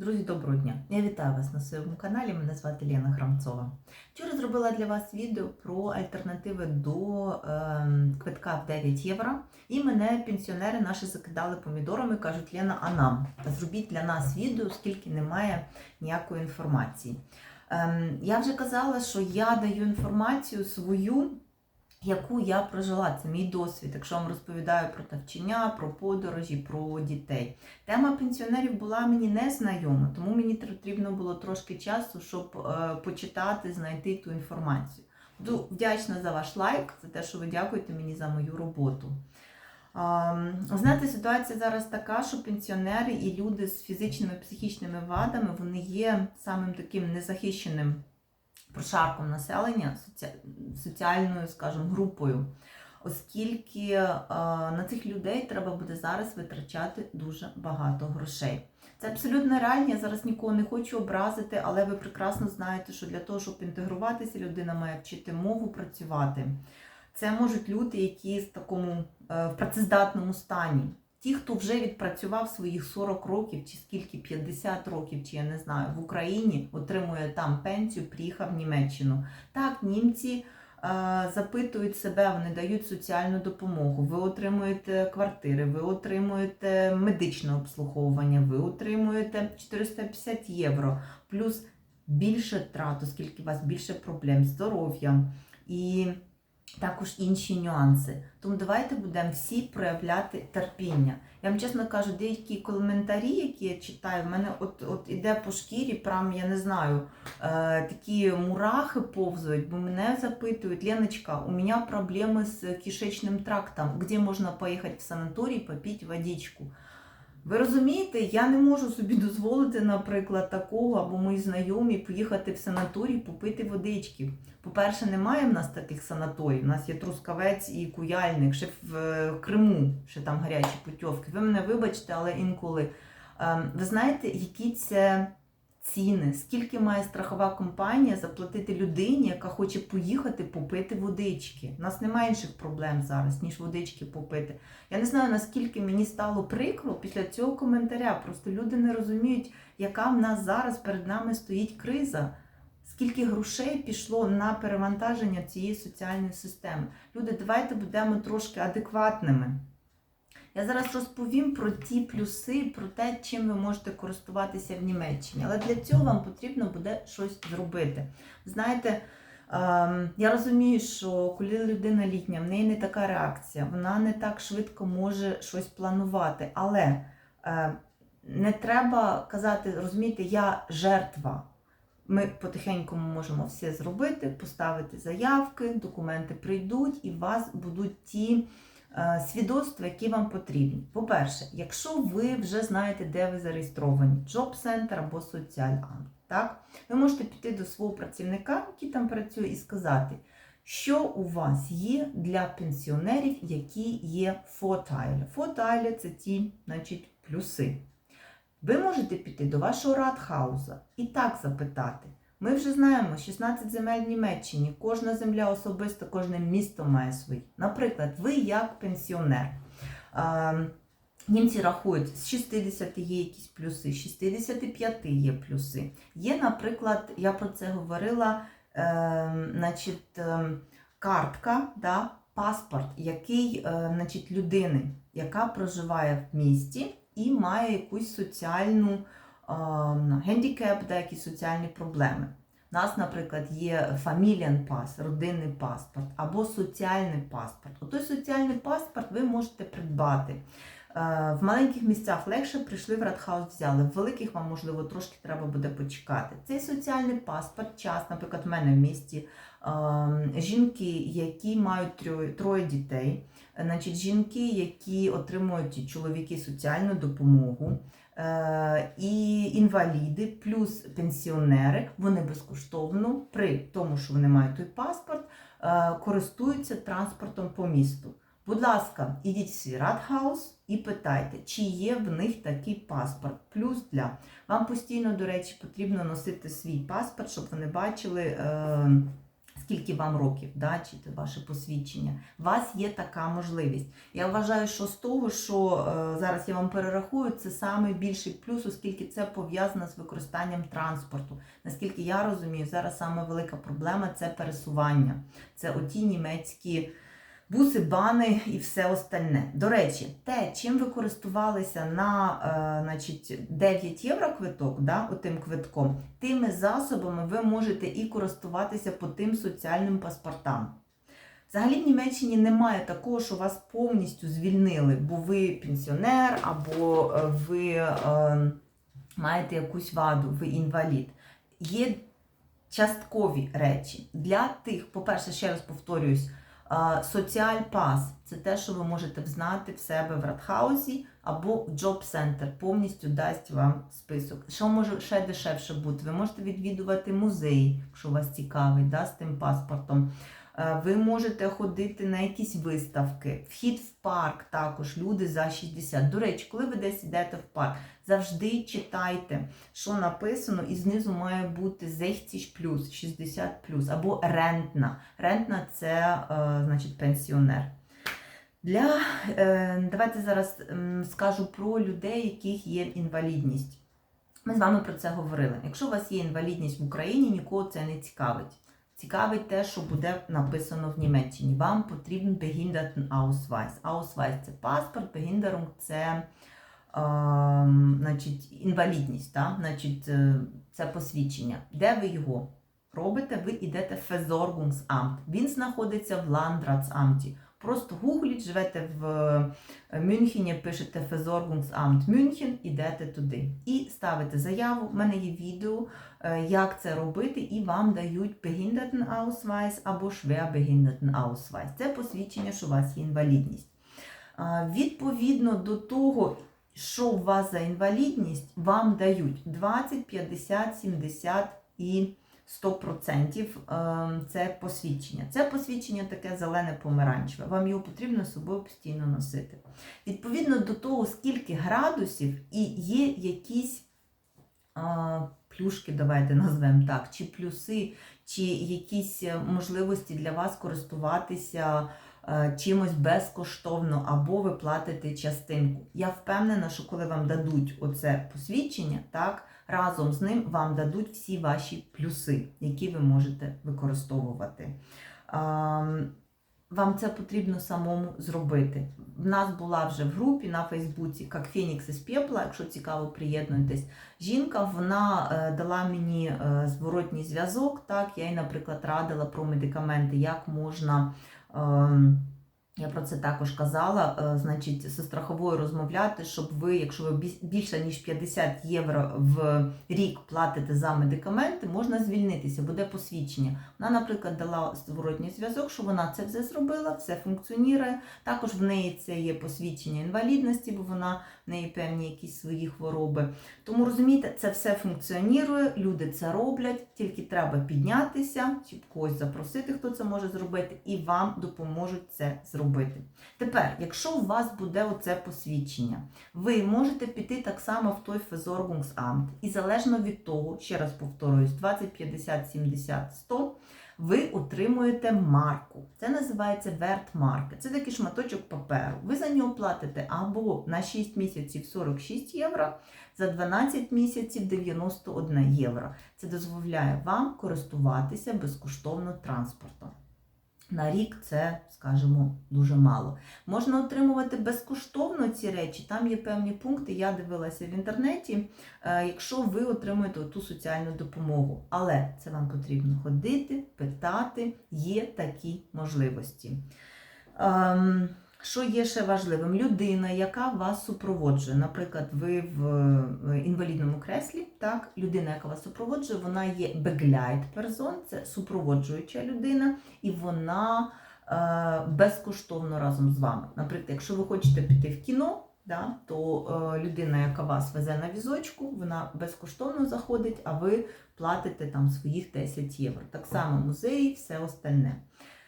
Друзі, доброго дня! Я вітаю вас на своєму каналі. Мене звати Лена Храмцова. Вчора зробила для вас відео про альтернативи до е, квитка в 9 євро. І мене пенсіонери наші закидали помідорами, кажуть, Лена, а нам зробіть для нас відео, оскільки немає ніякої інформації. Е, я вже казала, що я даю інформацію свою. Яку я прожила, це мій досвід, якщо вам розповідаю про навчання, про подорожі, про дітей. Тема пенсіонерів була мені не знайома, тому мені потрібно було трошки часу, щоб е, почитати, знайти ту інформацію. Буду вдячна за ваш лайк, за те, що ви дякуєте мені за мою роботу. Знаєте, ситуація зараз така, що пенсіонери і люди з фізичними психічними вадами вони є самим таким незахищеним прошарком населення, соці... соціальною, скажімо, групою, оскільки е, на цих людей треба буде зараз витрачати дуже багато грошей. Це абсолютно реально, я зараз нікого не хочу образити, але ви прекрасно знаєте, що для того, щоб інтегруватися, людина має вчити мову, працювати. Це можуть люди, які в такому е, в працездатному стані. Ті, хто вже відпрацював своїх 40 років, чи скільки 50 років, чи я не знаю, в Україні отримує там пенсію, приїхав в Німеччину. Так, німці е, запитують себе, вони дають соціальну допомогу. Ви отримуєте квартири, ви отримуєте медичне обслуговування, ви отримуєте 450 євро, плюс більше трат, оскільки у вас більше проблем з здоров'ям. І також інші нюанси. Тому давайте будемо всі проявляти терпіння. Я вам чесно кажу, деякі коментарі, які я читаю, в мене от от іде по шкірі, прям я не знаю, е, такі мурахи повзають, бо мене запитують, Леночка, у мене проблеми з кишечним трактом, де можна поїхати в санаторій, попити водичку. Ви розумієте, я не можу собі дозволити, наприклад, такого або мої знайомі поїхати в санаторій, попити водички. По-перше, немає в нас таких санаторій. У нас є Трускавець і Куяльник, ще в Криму, ще там гарячі путьовки. Ви мене вибачте, але інколи. Ви знаєте, які це ціни, скільки має страхова компанія заплатити людині, яка хоче поїхати попити водички. У нас немає інших проблем зараз, ніж водички попити. Я не знаю, наскільки мені стало прикро після цього коментаря. Просто люди не розуміють, яка в нас зараз перед нами стоїть криза. Скільки грошей пішло на перевантаження цієї соціальної системи? Люди, давайте будемо трошки адекватними. Я зараз розповім про ті плюси, про те, чим ви можете користуватися в Німеччині. Але для цього вам потрібно буде щось зробити. Знаєте, ем, я розумію, що коли людина літня, в неї не така реакція, вона не так швидко може щось планувати. Але е, не треба казати, розумієте, я жертва. Ми потихеньку можемо все зробити, поставити заявки, документи прийдуть, і у вас будуть ті. Е, свідоцтва, які вам потрібні. По-перше, якщо ви вже знаєте, де ви зареєстровані, Job Center або так? ви можете піти до свого працівника, який там працює, і сказати, що у вас є для пенсіонерів, які є фотайлі. Фотайлі це ті значить, плюси. Ви можете піти до вашого радхауза і так запитати. Ми вже знаємо, 16 земель в Німеччині, кожна земля особисто, кожне місто має свій. Наприклад, ви як пенсіонер. Німці рахують, з 60 є якісь плюси, з 65 є плюси. Є, наприклад, я про це говорила, е, значить, е, картка, да, паспорт, який е, значить, людини, яка проживає в місті і має якусь соціальну гендікеп, деякі соціальні проблеми. У нас, наприклад, є фаміліан пас, родинний паспорт або соціальний паспорт. Отой соціальний паспорт ви можете придбати. Е, в маленьких місцях легше прийшли в Радхаус, взяли, в великих вам, можливо, трошки треба буде почекати. Цей соціальний паспорт, час, наприклад, в мене в місті ем, жінки, які мають троє, троє дітей, значить, жінки, які отримують чоловіки соціальну допомогу. Е, і інваліди, плюс пенсіонери, вони безкоштовно, при тому, що вони мають той паспорт, е, користуються транспортом по місту. Будь ласка, ідіть в свій радхаус і питайте, чи є в них такий паспорт. Плюс для вам постійно, до речі, потрібно носити свій паспорт, щоб вони бачили, е, скільки вам років, да, чи ваше посвідчення. У вас є така можливість. Я вважаю, що з того, що е, зараз я вам перерахую, це саме більший плюс, оскільки це пов'язано з використанням транспорту. Наскільки я розумію, зараз саме велика проблема це пересування. Це оті німецькі буси, бани і все остальне. До речі, те, чим ви користувалися на е, значить, 9 євро квиток, да, отим квитком, тими засобами ви можете і користуватися по тим соціальним паспортам. Взагалі в Німеччині немає такого, що вас повністю звільнили, бо ви пенсіонер або е, ви е, маєте якусь ваду, ви інвалід. Є часткові речі. Для тих, по-перше, ще раз повторююсь, соціаль пас це те, що ви можете взнати в себе в Радхаузі або Джоб Центр повністю дасть вам список. Що може ще дешевше бути? Ви можете відвідувати музей, якщо вас цікавить, да, з тим паспортом. Е, Ви можете ходити на якісь виставки, вхід в парк також, люди за 60. До речі, коли ви десь йдете в парк, завжди читайте, що написано, і знизу має бути 60 плюс, 60 плюс, або рентна. Рентна це е, значить пенсіонер. Для, е, давайте зараз скажу про людей, яких є інвалідність. Ми з вами про це говорили. Якщо у вас є інвалідність в Україні, нікого це не цікавить. Цікавить те, що буде написано в Німеччині. Вам потрібен Behinderten Ausweis – це паспорт, Behinderung – це е, значить, інвалідність, та? значить, е, це посвідчення. Де ви його робите? Ви йдете в Versorgungsamt. Він знаходиться в Landratsamті. Просто гугліть, живете в е, Мюнхені, пишете Versorgungsamt Мюнхен, ідете туди. І ставите заяву. У мене є відео, е, як це робити, і вам дають Behindertenausweis або Schwerbehindertenausweis. Це посвідчення, що у вас є інвалідність. Відповідно до того, що у вас за інвалідність, вам дають 20, 50, 70 і 100% ем, це посвідчення. Це посвідчення таке зелене помаранчеве. Вам його потрібно з собою постійно носити. Відповідно до того, скільки градусів і є якісь а, плюшки, давайте назвемо так, чи плюси, чи якісь е, можливості для вас користуватися е, чимось безкоштовно, або ви платите частинку. Я впевнена, що коли вам дадуть оце посвідчення, так, разом з ним вам дадуть всі ваші плюси, які ви можете використовувати. Вам це потрібно самому зробити. В нас була вже в групі на Фейсбуці як Фенікс із пепла, якщо цікаво, приєднуйтесь. Жінка вона е, дала мені е, зворотній зв'язок. Так, я їй, наприклад, радила про медикаменти, як можна. Я про це також казала. е, Значить, зі страховою розмовляти, щоб ви, якщо ви бі- більше ніж 50 євро в рік платите за медикаменти, можна звільнитися, буде посвідчення. Вона, наприклад, дала зворотній зв'язок, що вона це все зробила, все функціонує. Також в неї це є посвідчення інвалідності, бо вона неї певні якісь свої хвороби. Тому розумієте, це все функціонує, люди це роблять, тільки треба піднятися, чи когось запросити, хто це може зробити, і вам допоможуть це зробити. Тепер, якщо у вас буде оце посвідчення, ви можете піти так само в той Versorgungsamt, і залежно від того, ще раз повторююсь, 20, 50, 70, 100, ви отримуєте марку. Це називається вертмарка. Це такий шматочок паперу. Ви за нього платите або на 6 місяців 46 євро, за 12 місяців 91 євро. Це дозволяє вам користуватися безкоштовно транспортом. На рік це, скажімо, дуже мало. Можна отримувати безкоштовно ці речі. Там є певні пункти. Я дивилася в інтернеті, е, якщо ви отримуєте ту соціальну допомогу. Але це вам потрібно ходити, питати, є такі можливості. Що є ще важливим? Людина, яка вас супроводжує. Наприклад, ви в е, інвалідному креслі, так, людина, яка вас супроводжує, вона є person, це супроводжуюча людина, і вона е, безкоштовно разом з вами. Наприклад, якщо ви хочете піти в кіно, да, то е, людина, яка вас везе на візочку, вона безкоштовно заходить, а ви платите там своїх 10 євро. Так само музеї, все остальне.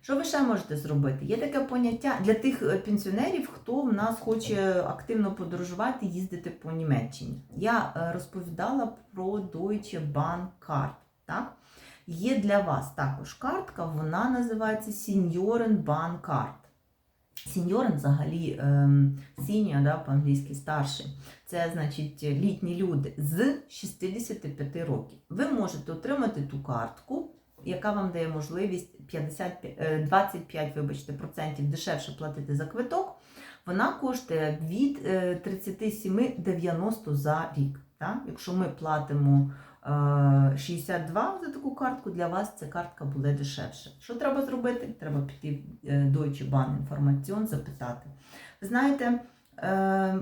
Що ви ще можете зробити? Є таке поняття для тих е, пенсіонерів, хто в нас хоче активно подорожувати, їздити по Німеччині. Я е, розповідала про Deutsche Bahn Card. Так? Є для вас також картка, вона називається Senioren Ban Card. Сіньорен взагалі ем, senior, да, по-англійськи старший. Це значить літні люди з 65 років. Ви можете отримати ту картку, яка вам дає можливість 55, е, 25 вибачте, процентів дешевше платити за квиток. Вона коштує від е, 37,90 за рік. Так? Якщо ми платимо е, 62 за таку картку, для вас ця картка буде дешевше. Що треба зробити? Треба піти в е, Deutsche Bahn інформаціон, запитати. Ви знаєте, е,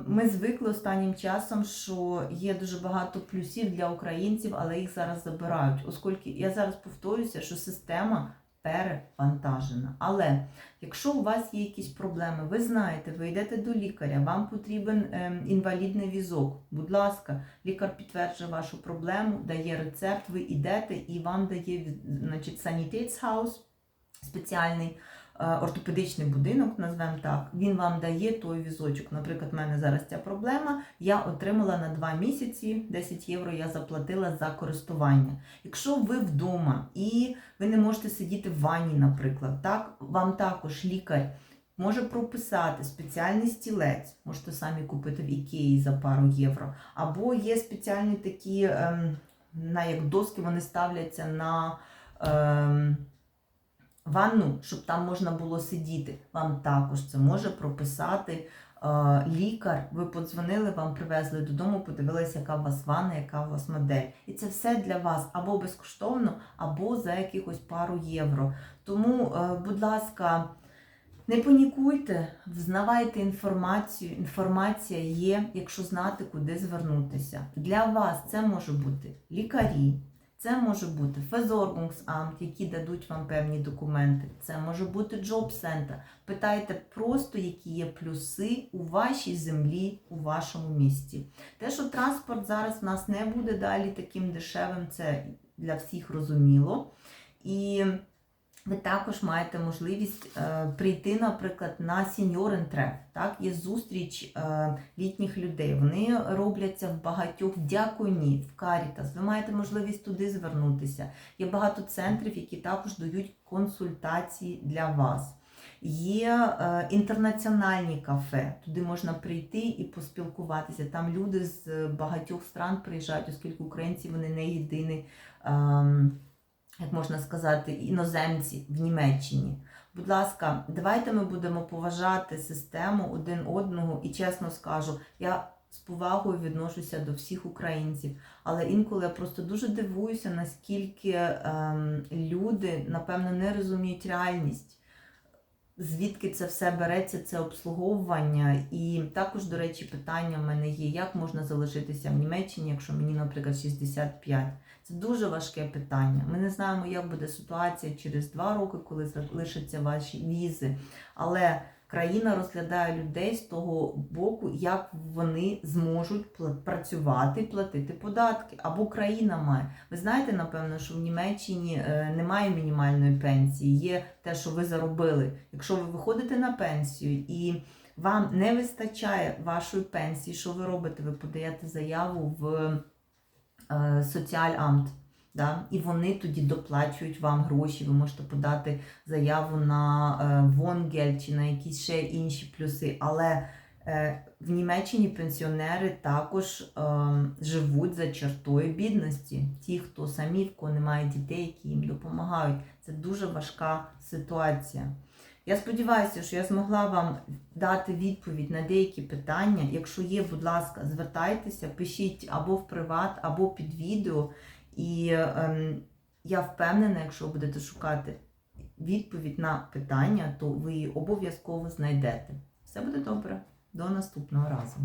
ми звикли останнім часом, що є дуже багато плюсів для українців, але їх зараз забирають. Оскільки я зараз повторюся, що система перевантажена. Але якщо у вас є якісь проблеми, ви знаєте, ви йдете до лікаря, вам потрібен ем, інвалідний візок. Будь ласка, лікар підтверджує вашу проблему, дає рецепт, ви йдете і вам дає значить, Sanitetshaus, спеціальний е, ортопедичний будинок, назвемо так. Він вам дає той візочок. Наприклад, в мене зараз ця проблема. Я отримала на 2 місяці 10 євро. Я заплатила за користування. Якщо ви вдома і ви не можете сидіти в ванні, наприклад, так вам також лікар. Може прописати спеціальний стілець, можете самі купити в Ікеї за пару євро. Або є спеціальні такі, ем, на як доски вони ставляться на ем, ванну, щоб там можна було сидіти. Вам також це може прописати е, лікар. Ви подзвонили, вам привезли додому, подивилися, яка у вас ванна, яка у вас модель. І це все для вас або безкоштовно, або за якихось пару євро. Тому, е, будь ласка. Не панікуйте, взнавайте інформацію. Інформація є, якщо знати, куди звернутися. Для вас це може бути лікарі, це може бути Фезоргунгсамт, які дадуть вам певні документи. Це може бути джоб-центр. Питайте просто, які є плюси у вашій землі, у вашому місті. Те, що транспорт зараз в нас не буде далі таким дешевим, це для всіх розуміло. І ви також маєте можливість е, прийти, наприклад, на сіньорен-треф. Так, є зустріч е, літніх людей. Вони робляться в багатьох дяконі, в Карітас. Ви маєте можливість туди звернутися. Є багато центрів, які також дають консультації для вас. Є е, інтернаціональні кафе, туди можна прийти і поспілкуватися. Там люди з багатьох стран приїжджають, оскільки українці вони не єдиний. Як можна сказати, іноземці в Німеччині. Будь ласка, давайте ми будемо поважати систему один одного і чесно скажу, я з повагою відношуся до всіх українців, але інколи я просто дуже дивуюся, наскільки ем, люди, напевно, не розуміють реальність. Звідки це все береться, це обслуговування. І також, до речі, питання в мене є, як можна залишитися в Німеччині, якщо мені, наприклад, 65. Це дуже важке питання. Ми не знаємо, як буде ситуація через два роки, коли залишаться ваші візи. Але країна розглядає людей з того боку, як вони зможуть працювати платити податки. Або країна має. Ви знаєте, напевно, що в Німеччині е, немає мінімальної пенсії, є те, що ви заробили. Якщо ви виходите на пенсію і вам не вистачає вашої пенсії, що ви робите? Ви подаєте заяву в е, соціальамт. Да? І вони тоді доплачують вам гроші. Ви можете подати заяву на е, Вонгель чи на якісь ще інші плюси. Але е, в Німеччині пенсіонери також е, живуть за чертою бідності. Ті, хто самі, в кого немає дітей, які їм допомагають. Це дуже важка ситуація. Я сподіваюся, що я змогла вам дати відповідь на деякі питання. Якщо є, будь ласка, звертайтеся, пишіть або в приват, або під відео. І ем, я впевнена, якщо будете шукати відповідь на питання, то ви її обов'язково знайдете. Все буде добре. До наступного разу.